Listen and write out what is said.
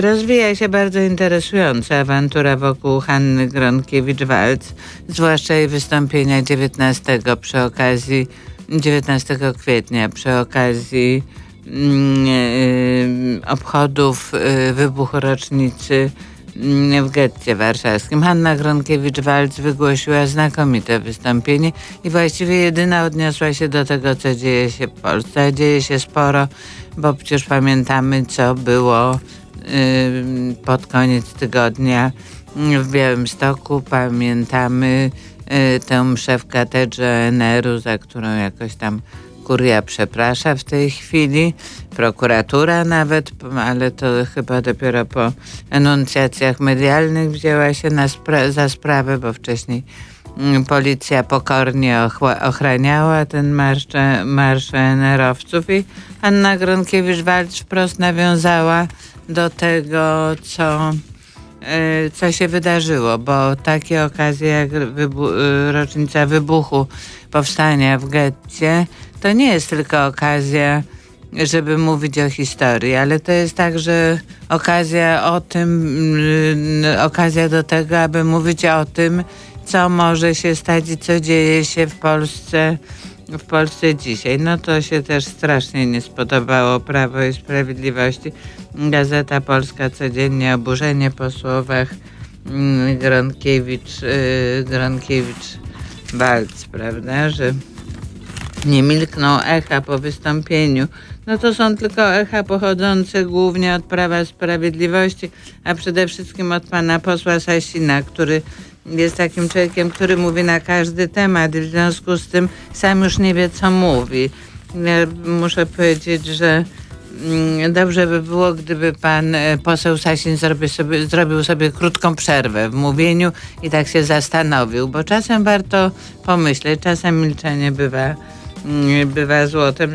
Rozwija się bardzo interesująca awantura wokół Hanny Gronkiewicz-Walc, zwłaszcza jej wystąpienia 19 przy okazji 19 kwietnia przy okazji mm, y, obchodów y, wybuchu rocznicy mm, w getcie warszawskim. Hanna Gronkiewicz-Walc wygłosiła znakomite wystąpienie i właściwie jedyna odniosła się do tego, co dzieje się w Polsce. Dzieje się sporo, bo przecież pamiętamy, co było pod koniec tygodnia w Białymstoku. Pamiętamy y, tę mszę w katedrze NR-u, za którą jakoś tam kuria przeprasza w tej chwili, prokuratura nawet, ale to chyba dopiero po enuncjacjach medialnych wzięła się spra- za sprawę, bo wcześniej mm, policja pokornie ochraniała ten marsz, marsz NR-owców i Anna Gronkiewicz-Walcz wprost nawiązała do tego, co e, co się wydarzyło, bo takie okazje jak wybu- y, rocznica wybuchu powstania w getcie, to nie jest tylko okazja, żeby mówić o historii, ale to jest także okazja o tym, y, okazja do tego, aby mówić o tym, co może się stać i co dzieje się w Polsce w Polsce dzisiaj. No to się też strasznie nie spodobało Prawo i Sprawiedliwości. Gazeta Polska codziennie oburzenie po słowach mm, Gronkiewicz, yy, Gronkiewicz Walc, prawda, że nie milkną echa po wystąpieniu. No to są tylko echa pochodzące głównie od Prawa i Sprawiedliwości, a przede wszystkim od pana posła Sasina, który jest takim człowiekiem, który mówi na każdy temat i w związku z tym sam już nie wie, co mówi. Ja muszę powiedzieć, że mm, dobrze by było, gdyby pan e, poseł Sasin zrobił sobie, zrobił sobie krótką przerwę w mówieniu i tak się zastanowił, bo czasem warto pomyśleć, czasem milczenie bywa, mm, bywa złotem.